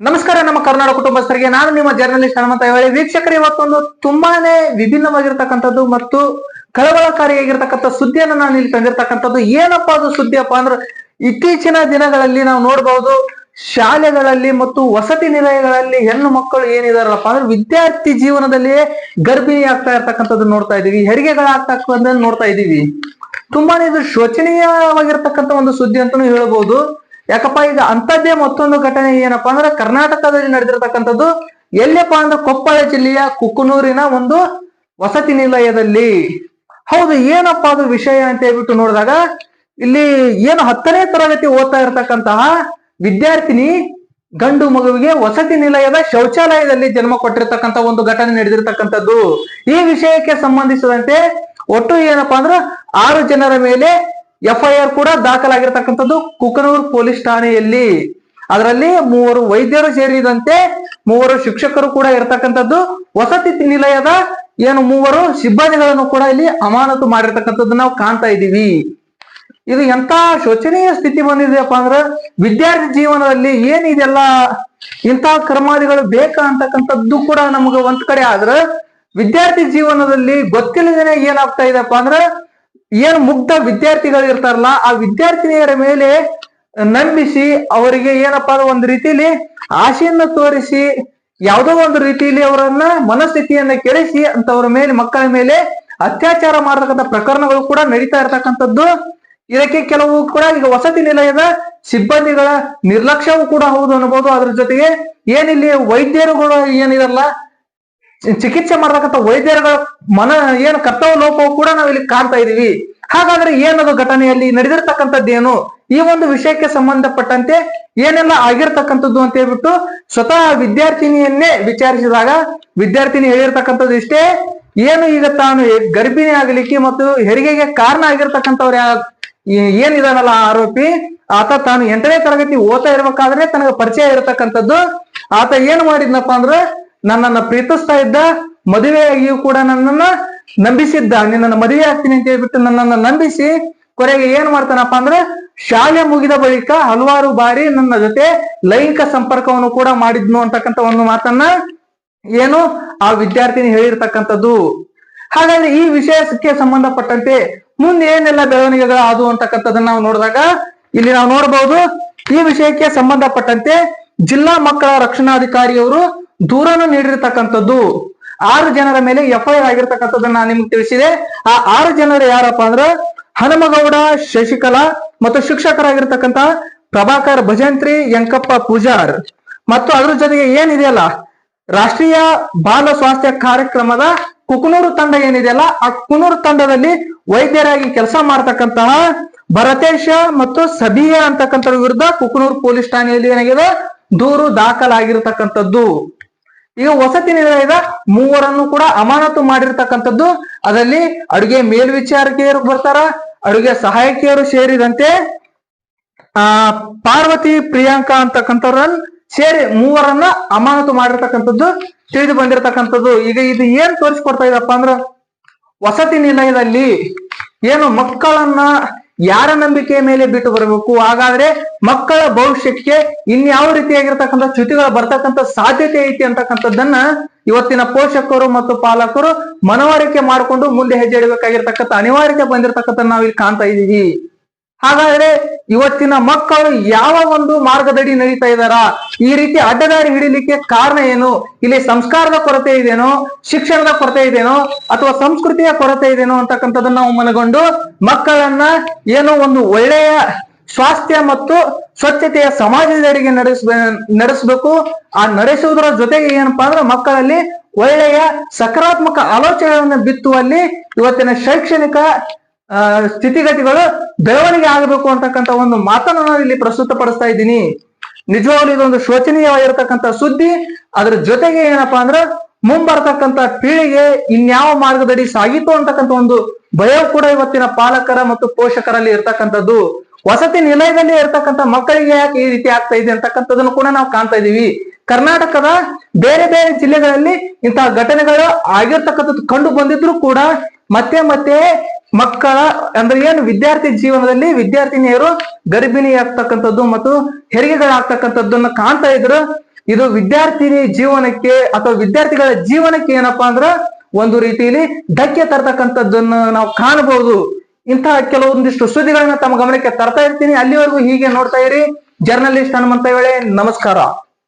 ನಮಸ್ಕಾರ, ನಮ್ಮ ಕರ್ನಾಟಕ ಕುಟುಂಬಸ್ಥರಿಗೆ. ನಾನು ನಿಮ್ಮ ಜರ್ನಲಿಸ್ಟ್ ಹನುಮಂತ ಹೇಳಿ ವೀಕ್ಷಕರು, ಇವತ್ತೊಂದು ತುಂಬಾನೇ ವಿಭಿನ್ನವಾಗಿರ್ತಕ್ಕಂಥದ್ದು ಮತ್ತು ಕಳವಳಕಾರಿಯಾಗಿರ್ತಕ್ಕಂಥ ಸುದ್ದಿಯನ್ನು ನಾನು ಇಲ್ಲಿ ತಂದಿರ್ತಕ್ಕಂಥದ್ದು. ಏನಪ್ಪಾ ಅದು ಸುದ್ದಿಯಪ್ಪ ಅಂದ್ರೆ, ಇತ್ತೀಚಿನ ದಿನಗಳಲ್ಲಿ ನಾವು ನೋಡಬಹುದು ಶಾಲೆಗಳಲ್ಲಿ ಮತ್ತು ವಸತಿ ನಿಲಯಗಳಲ್ಲಿ ಹೆಣ್ಣು ಮಕ್ಕಳು ಏನಿದಾರಲ್ಲಪ್ಪ ಅಂದ್ರೆ, ವಿದ್ಯಾರ್ಥಿ ಜೀವನದಲ್ಲಿಯೇ ಗರ್ಭಿಣಿ ಆಗ್ತಾ ಇರ್ತಕ್ಕಂಥದ್ದು ನೋಡ್ತಾ ಇದೀವಿ ಹೆರಿಗೆಗಳಾಗ್ತಾ ಇರ್ತಕ್ಕಂಥದ್ದನ್ನ ನೋಡ್ತಾ ಇದೀವಿ ತುಂಬಾನೇ ಇದು ಶೋಚನೀಯವಾಗಿರ್ತಕ್ಕಂಥ ಒಂದು ಸುದ್ದಿ ಅಂತಾನು ಹೇಳ್ಬೋದು. ಯಾಕಪ್ಪ ಈಗ ಅಂಥದ್ದೇ ಮತ್ತೊಂದು ಘಟನೆ ಏನಪ್ಪಾ ಅಂದ್ರೆ ಕರ್ನಾಟಕದಲ್ಲಿ ನಡೆದಿರತಕ್ಕಂಥದ್ದು ಎಲ್ಲಪ್ಪ ಅಂದ್ರೆ ಕೊಪ್ಪಳ ಜಿಲ್ಲೆಯ ಕುಕ್ಕನೂರಿನ ಒಂದು ವಸತಿ ನಿಲಯದಲ್ಲಿ. ಹೌದು, ಏನಪ್ಪ ಅದು ವಿಷಯ ಅಂತ ಹೇಳ್ಬಿಟ್ಟು ನೋಡಿದಾಗ ಇಲ್ಲಿ ಏನು ಹತ್ತನೇ ತರಗತಿ ಓದ್ತಾ ಇರತಕ್ಕಂತಹ ವಿದ್ಯಾರ್ಥಿನಿ ಗಂಡು ಮಗುವಿಗೆ ವಸತಿ ನಿಲಯದ ಶೌಚಾಲಯದಲ್ಲಿ ಜನ್ಮ ಕೊಟ್ಟಿರ್ತಕ್ಕಂಥ ಒಂದು ಘಟನೆ ನಡೆದಿರ್ತಕ್ಕಂಥದ್ದು. ಈ ವಿಷಯಕ್ಕೆ ಸಂಬಂಧಿಸಿದಂತೆ ಒಟ್ಟು ಏನಪ್ಪಾ ಅಂದ್ರೆ ಆರು ಜನರ ಮೇಲೆ ಎಫ್ಐಆರ್ ಕೂಡ ದಾಖಲಾಗಿರ್ತಕ್ಕಂಥದ್ದು ಕುಕನೂರು ಪೊಲೀಸ್ ಠಾಣೆಯಲ್ಲಿ. ಅದರಲ್ಲಿ ಮೂವರು ವೈದ್ಯರು ಸೇರಿದಂತೆ ಮೂವರು ಶಿಕ್ಷಕರು ಕೂಡ ಇರತಕ್ಕಂಥದ್ದು. ವಸತಿ ನಿಲಯದ ಏನು ಮೂವರು ಸಿಬ್ಬಂದಿಗಳನ್ನು ಕೂಡ ಇಲ್ಲಿ ಅಮಾನತು ಮಾಡಿರ್ತಕ್ಕಂಥದ್ದು ನಾವು ಕಾಣ್ತಾ ಇದ್ದೀವಿ. ಇದು ಎಂತ ಶೋಚನೀಯ ಸ್ಥಿತಿ ಬಂದಿದೆಯಪ್ಪ ಅಂದ್ರ ವಿದ್ಯಾರ್ಥಿ ಜೀವನದಲ್ಲಿ ಏನಿದೆಲ್ಲ ಇಂತಹ ಕರ್ಮಾದಿಗಳು ಬೇಕಾ ಅಂತಕ್ಕಂಥದ್ದು ಕೂಡ ನಮ್ಗೆ ಒಂದ್ ಕಡೆ ಆದ್ರ ವಿದ್ಯಾರ್ಥಿ ಜೀವನದಲ್ಲಿ ಗೊತ್ತಿಲ್ಲದೇನೆ ಏನಾಗ್ತಾ ಇದೆಪ್ಪ ಅಂದ್ರ ಏನು ಮುಗ್ಧ ವಿದ್ಯಾರ್ಥಿಗಳು ಇರ್ತಾರಲ್ಲ, ಆ ವಿದ್ಯಾರ್ಥಿನಿಯರ ಮೇಲೆ ನಂಬಿಸಿ ಅವರಿಗೆ ಏನಪ್ಪಾ ಒಂದು ರೀತಿಲಿ ಆಶೆಯನ್ನ ತೋರಿಸಿ, ಯಾವುದೋ ಒಂದು ರೀತಿಯಲ್ಲಿ ಅವರನ್ನ ಮನಸ್ಥಿತಿಯನ್ನ ಕೆಡಿಸಿ ಅಂತವ್ರ ಮೇಲೆ, ಮಕ್ಕಳ ಮೇಲೆ ಅತ್ಯಾಚಾರ ಮಾಡತಕ್ಕಂಥ ಪ್ರಕರಣಗಳು ಕೂಡ ನಡೀತಾ ಇರತಕ್ಕಂಥದ್ದು. ಇದಕ್ಕೆ ಕೆಲವು ಕೂಡ ಈಗ ವಸತಿ ನಿಲಯದ ಸಿಬ್ಬಂದಿಗಳ ನಿರ್ಲಕ್ಷ್ಯವೂ ಕೂಡ ಹೌದು ಅನ್ಬೋದು. ಅದ್ರ ಜೊತೆಗೆ ಏನಿಲ್ಲಿ ವೈದ್ಯರುಗಳು ಏನಿರಲ್ಲ ಚಿಕಿತ್ಸೆ ಮಾಡತಕ್ಕಂಥ ವೈದ್ಯರುಗಳ ಮನ ಏನು ಕರ್ತವ್ಯ ಲೋಪವು ಕೂಡ ನಾವು ಇಲ್ಲಿ ಕಾಣ್ತಾ ಇದೀವಿ. ಹಾಗಾದ್ರೆ ಏನದು ಘಟನೆಯಲ್ಲಿ ನಡೆದಿರ್ತಕ್ಕಂಥದ್ದೇನು ಈ ಒಂದು ವಿಷಯಕ್ಕೆ ಸಂಬಂಧಪಟ್ಟಂತೆ ಏನೆಲ್ಲ ಆಗಿರ್ತಕ್ಕಂಥದ್ದು ಅಂತ ಹೇಳ್ಬಿಟ್ಟು ಸ್ವತಃ ವಿದ್ಯಾರ್ಥಿನಿಯನ್ನೇ ವಿಚಾರಿಸಿದಾಗ ವಿದ್ಯಾರ್ಥಿನಿ ಹೇಳಿರ್ತಕ್ಕಂಥದ್ದು ಇಷ್ಟೇ. ಏನು ಈಗ ತಾನು ಗರ್ಭಿಣಿ ಆಗಲಿಕ್ಕೆ ಮತ್ತು ಹೆರಿಗೆಗೆ ಕಾರಣ ಆಗಿರ್ತಕ್ಕಂಥವ್ರು ಏನಿದಾನಲ್ಲ ಆರೋಪಿ? ಆತ ತಾನು ಎಂಟನೇ ತರಗತಿ ಓದ್ತಾ ಇರ್ಬೇಕಾದ್ರೆ ತನಗೆ ಪರಿಚಯ ಇರತಕ್ಕಂಥದ್ದು. ಆತ ಏನ್ ಮಾಡಿದ್ನಪ್ಪ ಅಂದ್ರೆ ನನ್ನನ್ನ ಪ್ರೀತಿಸ್ತಾ ಇದ್ದ ಮದುವೆಯಾಗಿಯೂ ಕೂಡ ನನ್ನನ್ನ ನಂಬಿಸಿದ್ದ, ನಿನ್ನನ್ನ ಮದುವೆ ಆಗ್ತೀನಿ ಅಂತ ಹೇಳ್ಬಿಟ್ಟು ನನ್ನನ್ನ ನಂಬಿಸಿ ಕೊರೆಗೆ ಏನ್ ಮಾಡ್ತಾನಪ್ಪ ಅಂದ್ರೆ ಶಾಲೆ ಮುಗಿದ ಬಳಿಕ ಹಲವಾರು ಬಾರಿ ನನ್ನ ಜೊತೆ ಲೈಂಗಿಕ ಸಂಪರ್ಕವನ್ನು ಕೂಡ ಮಾಡಿದ್ನು ಅಂತಕ್ಕಂತ ಒಂದು ಮಾತನ್ನ ಏನು ಆ ವಿದ್ಯಾರ್ಥಿನಿ ಹೇಳಿರ್ತಕ್ಕಂಥದ್ದು. ಹಾಗಾದ್ರೆ ಈ ವಿಷಯಕ್ಕೆ ಸಂಬಂಧಪಟ್ಟಂತೆ ಮುಂದೆ ಏನೆಲ್ಲ ಬೆಳವಣಿಗೆಗಳು ಆದವು ಅಂತಕ್ಕಂಥದ್ದನ್ನ ನಾವು ನೋಡಿದಾಗ ಇಲ್ಲಿ ನಾವು ನೋಡಬಹುದು ಈ ವಿಷಯಕ್ಕೆ ಸಂಬಂಧಪಟ್ಟಂತೆ ಜಿಲ್ಲಾ ಮಕ್ಕಳ ರಕ್ಷಣಾಧಿಕಾರಿಯವರು ದೂರನ್ನು ನೀಡಿರ್ತಕ್ಕಂಥದ್ದು ಆರು ಜನರ ಮೇಲೆ ಎಫ್ಐಆರ್ ಆಗಿರ್ತಕ್ಕಂಥದ್ದನ್ನ ನಾನು ನಿಮ್ಗೆ ತಿಳಿಸಿದೆ. ಆ ಆರು ಜನರು ಯಾರಪ್ಪ ಅಂದ್ರ ಹನುಮಗೌಡ, ಶಶಿಕಲಾ ಮತ್ತು ಶಿಕ್ಷಕರಾಗಿರ್ತಕ್ಕಂಥ ಪ್ರಭಾಕರ್, ಭಜಂತ್ರಿ ಯಂಕಪ್ಪ ಪೂಜಾರ್. ಮತ್ತು ಅದ್ರ ಜೊತೆಗೆ ಏನಿದೆಯಲ್ಲ ರಾಷ್ಟ್ರೀಯ ಬಾಲ ಸ್ವಾಸ್ಥ್ಯ ಕಾರ್ಯಕ್ರಮದ ಕುಕನೂರು ತಂಡ ಏನಿದೆಯಲ್ಲ ಆ ಕುಕನೂರು ತಂಡದಲ್ಲಿ ವೈದ್ಯರಾಗಿ ಕೆಲಸ ಮಾಡ್ತಕ್ಕಂತಹ ಭರತೇಶ ಮತ್ತು ಸಬಿಯ ಅಂತಕ್ಕಂಥ ವಿರುದ್ಧ ಕುಕನೂರು ಪೊಲೀಸ್ ಠಾಣೆಯಲ್ಲಿ ಏನಾಗಿದೆ, ದೂರು ದಾಖಲಾಗಿರ್ತಕ್ಕಂಥದ್ದು. ಈಗ ವಸತಿ ನಿಲಯದ ಮೂವರನ್ನು ಕೂಡ ಅಮಾನತು ಮಾಡಿರ್ತಕ್ಕಂಥದ್ದು, ಅದರಲ್ಲಿ ಅಡುಗೆ ಮೇಲ್ವಿಚಾರಕಿಯರು ಬರ್ತಾರ, ಅಡುಗೆ ಸಹಾಯಕಿಯರು ಸೇರಿದಂತೆ, ಆ, ಪಾರ್ವತಿ, ಪ್ರಿಯಾಂಕಾ ಅಂತಕ್ಕಂಥವ್ರನ್ನ ಸೇರಿ ಮೂವರನ್ನ ಅಮಾನತು ಮಾಡಿರ್ತಕ್ಕಂಥದ್ದು ತಿಳಿದು ಬಂದಿರತಕ್ಕಂಥದ್ದು. ಈಗ ಇದು ಏನ್ ತೋರಿಸ್ಕೊಡ್ತಾ ಇದಪ್ಪ ಅಂದ್ರ, ವಸತಿ ನಿಲಯದಲ್ಲಿ ಏನು ಮಕ್ಕಳನ್ನ ಯಾರ ನಂಬಿಕೆಯ ಮೇಲೆ ಬಿಟ್ಟು ಬರಬೇಕು? ಹಾಗಾದ್ರೆ ಮಕ್ಕಳ ಭವಿಷ್ಯಕ್ಕೆ ಇನ್ಯಾವ ರೀತಿಯಾಗಿರ್ತಕ್ಕಂಥ ಚ್ಯುತಿಗಳು ಬರ್ತಕ್ಕಂಥ ಸಾಧ್ಯತೆ ಐತಿ ಅಂತಕ್ಕಂಥದ್ದನ್ನ ಇವತ್ತಿನ ಪೋಷಕರು ಮತ್ತು ಪಾಲಕರು ಮನವರಿಕೆ ಮಾಡಿಕೊಂಡು ಮುಂದೆ ಹೆಜ್ಜೆ ಇಡಬೇಕಾಗಿರ್ತಕ್ಕಂಥ ಅನಿವಾರ್ಯತೆ ಬಂದಿರತಕ್ಕಂಥ ನಾವು ಇಲ್ಲಿ ಕಾಣ್ತಾ ಇದೀವಿ ಹಾಗಾದ್ರೆ ಇವತ್ತಿನ ಮಕ್ಕಳು ಯಾವ ಒಂದು ಮಾರ್ಗದಡಿ ನಡೀತಾ ಇದಾರ ಈ ರೀತಿ ಅಡ್ಡದಾರಿ ಹಿಡಿಲಿಕ್ಕೆ ಕಾರಣ ಏನು? ಇಲ್ಲಿ ಸಂಸ್ಕಾರದ ಕೊರತೆ ಇದೇನೋ? ಶಿಕ್ಷಣದ ಕೊರತೆ ಇದೇನೋ? ಅಥವಾ ಸಂಸ್ಕೃತಿಯ ಕೊರತೆ ಇದೇನೋ ಅಂತಕ್ಕಂಥದ್ದನ್ನ ನಾವು ಮನಗೊಂಡು ಮಕ್ಕಳನ್ನ ಏನೋ ಒಂದು ಒಳ್ಳೆಯ ಸ್ವಾಸ್ಥ್ಯ ಮತ್ತು ಸ್ವಚ್ಛತೆಯ ಸಮಾಜದೆಡೆಗೆ ನಡೆಸ ನಡೆಸಬೇಕು. ಆ ನಡೆಸುವುದರ ಜೊತೆಗೆ ಏನಪ್ಪಾ ಅಂದ್ರೆ ಮಕ್ಕಳಲ್ಲಿ ಒಳ್ಳೆಯ ಸಕಾರಾತ್ಮಕ ಆಲೋಚನೆಗಳನ್ನು ಬಿತ್ತುವಲ್ಲಿ ಇವತ್ತಿನ ಶೈಕ್ಷಣಿಕ ಸ್ಥಿತಿಗತಿಗಳು ಬೆಳವಣಿಗೆ ಆಗಬೇಕು ಅಂತಕ್ಕಂಥ ಒಂದು ಮಾತನ್ನು ನಾನು ಇಲ್ಲಿ ಪ್ರಸ್ತುತಪಡಿಸ್ತಾ ಇದ್ದೀನಿ. ನಿಜವಾಗ್ಲೂ ಇದೊಂದು ಶೋಚನೀಯವಾಗಿರತಕ್ಕಂಥ ಸುದ್ದಿ. ಅದರ ಜೊತೆಗೆ ಏನಪ್ಪಾ ಅಂದ್ರ ಮುಂಬರ್ತಕ್ಕಂಥ ಪೀಳಿಗೆ ಇನ್ಯಾವ ಮಾರ್ಗದಡಿ ಸಾಗಿತು ಅಂತಕ್ಕಂಥ ಒಂದು ಭಯ ಕೂಡ ಇವತ್ತಿನ ಪಾಲಕರ ಮತ್ತು ಪೋಷಕರಲ್ಲಿ ಇರ್ತಕ್ಕಂಥದ್ದು. ವಸತಿ ನಿಲಯದಲ್ಲಿ ಇರ್ತಕ್ಕಂಥ ಮಕ್ಕಳಿಗೆ ಯಾಕೆ ಈ ರೀತಿ ಆಗ್ತಾ ಇದೆ ಅಂತಕ್ಕಂಥದ್ದನ್ನು ಕೂಡ ನಾವು ಕಾಣ್ತಾ ಇದೀವಿ ಕರ್ನಾಟಕದ ಬೇರೆ ಬೇರೆ ಜಿಲ್ಲೆಗಳಲ್ಲಿ ಇಂತಹ ಘಟನೆಗಳು ಆಗಿರ್ತಕ್ಕಂಥದ್ದು ಕಂಡು ಬಂದಿದ್ರು ಕೂಡ ಮತ್ತೆ ಮತ್ತೆ ಮಕ್ಕಳ ಅಂದ್ರೆ ಏನು ವಿದ್ಯಾರ್ಥಿ ಜೀವನದಲ್ಲಿ ವಿದ್ಯಾರ್ಥಿನಿಯರು ಗರ್ಭಿಣಿ ಆಗ್ತಕ್ಕಂಥದ್ದು ಮತ್ತು ಹೆರಿಗೆಗಳಾಗ್ತಕ್ಕಂಥದ್ದನ್ನ ಕಾಣ್ತಾ ಇದ್ರು. ಇದು ವಿದ್ಯಾರ್ಥಿನಿ ಜೀವನಕ್ಕೆ ಅಥವಾ ವಿದ್ಯಾರ್ಥಿಗಳ ಜೀವನಕ್ಕೆ ಏನಪ್ಪಾ ಅಂದ್ರ ಒಂದು ರೀತಿಯಲ್ಲಿ ಧಕ್ಕೆ ತರ್ತಕ್ಕಂಥದ್ದನ್ನ ನಾವು ಕಾಣಬಹುದು. ಇಂತಹ ಕೆಲವೊಂದಿಷ್ಟು ಸುದ್ದಿಗಳನ್ನ ತಮ್ಮ ಗಮನಕ್ಕೆ ತರ್ತಾ ಇರ್ತೀನಿ. ಅಲ್ಲಿವರೆಗೂ ಹೀಗೆ ನೋಡ್ತಾ ಇರಿ. ಜರ್ನಲಿಸ್ಟ್ ಹನುಮಂತ ವೇಳೆ ನಮಸ್ಕಾರ.